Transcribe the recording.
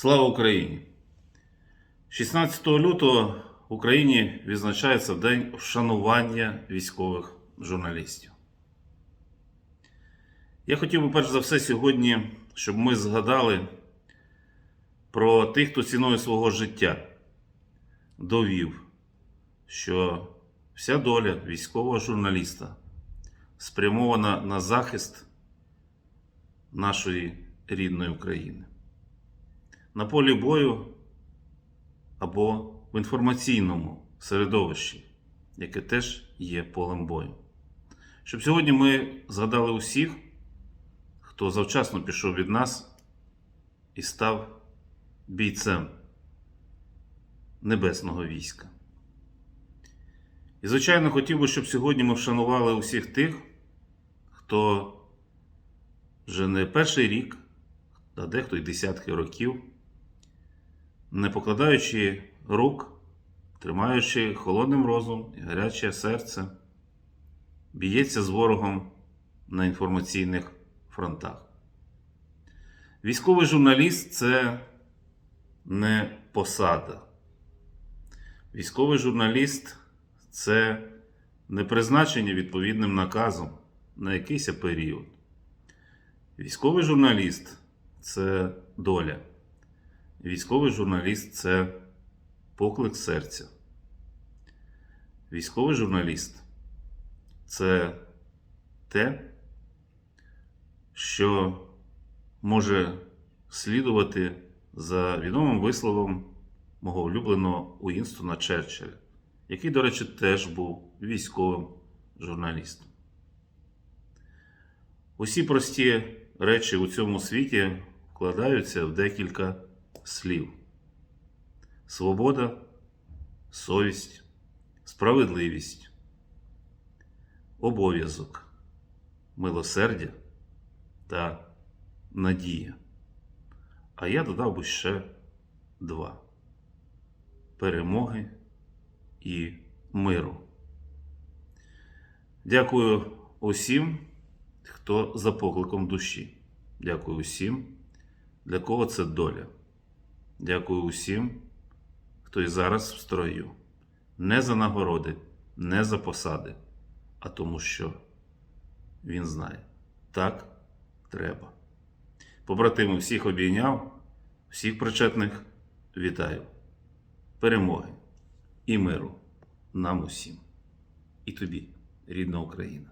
Слава Україні! 16 лютого в Україні відзначається День вшанування військових журналістів. Я хотів би перш за все сьогодні, щоб ми згадали про тих, хто ціною свого життя довів, що вся доля військового журналіста спрямована на захист нашої рідної України. На полі бою або в інформаційному середовищі, яке теж є полем бою. Щоб сьогодні ми згадали усіх, хто завчасно пішов від нас і став бійцем небесного війська. І, звичайно, хотів би, щоб сьогодні ми вшанували усіх тих, хто вже не перший рік, а дехто й десятки років, не покладаючи рук, тримаючи холодним розум і гаряче серце, б'ється з ворогом на інформаційних фронтах. Військовий журналіст це не посада. Військовий журналіст це не призначення відповідним наказом на якийсь період. Військовий журналіст це доля. Військовий журналіст це поклик серця. Військовий журналіст це те, що може слідувати за відомим висловом мого улюбленого Уінстона Черчилля, який, до речі, теж був військовим журналістом. Усі прості речі у цьому світі вкладаються в декілька слів: свобода, совість, справедливість, обов'язок, милосердя та надія. А я додав би ще два: перемоги і миру. Дякую усім, хто за покликом душі. Дякую усім, для кого це доля. Дякую усім, хто і зараз в строю. Не за нагороди, не за посади, а тому, що він знає. Так треба. Побратими всіх обійняв, всіх причетних вітаю. Перемоги і миру нам усім. І тобі, рідна Україна.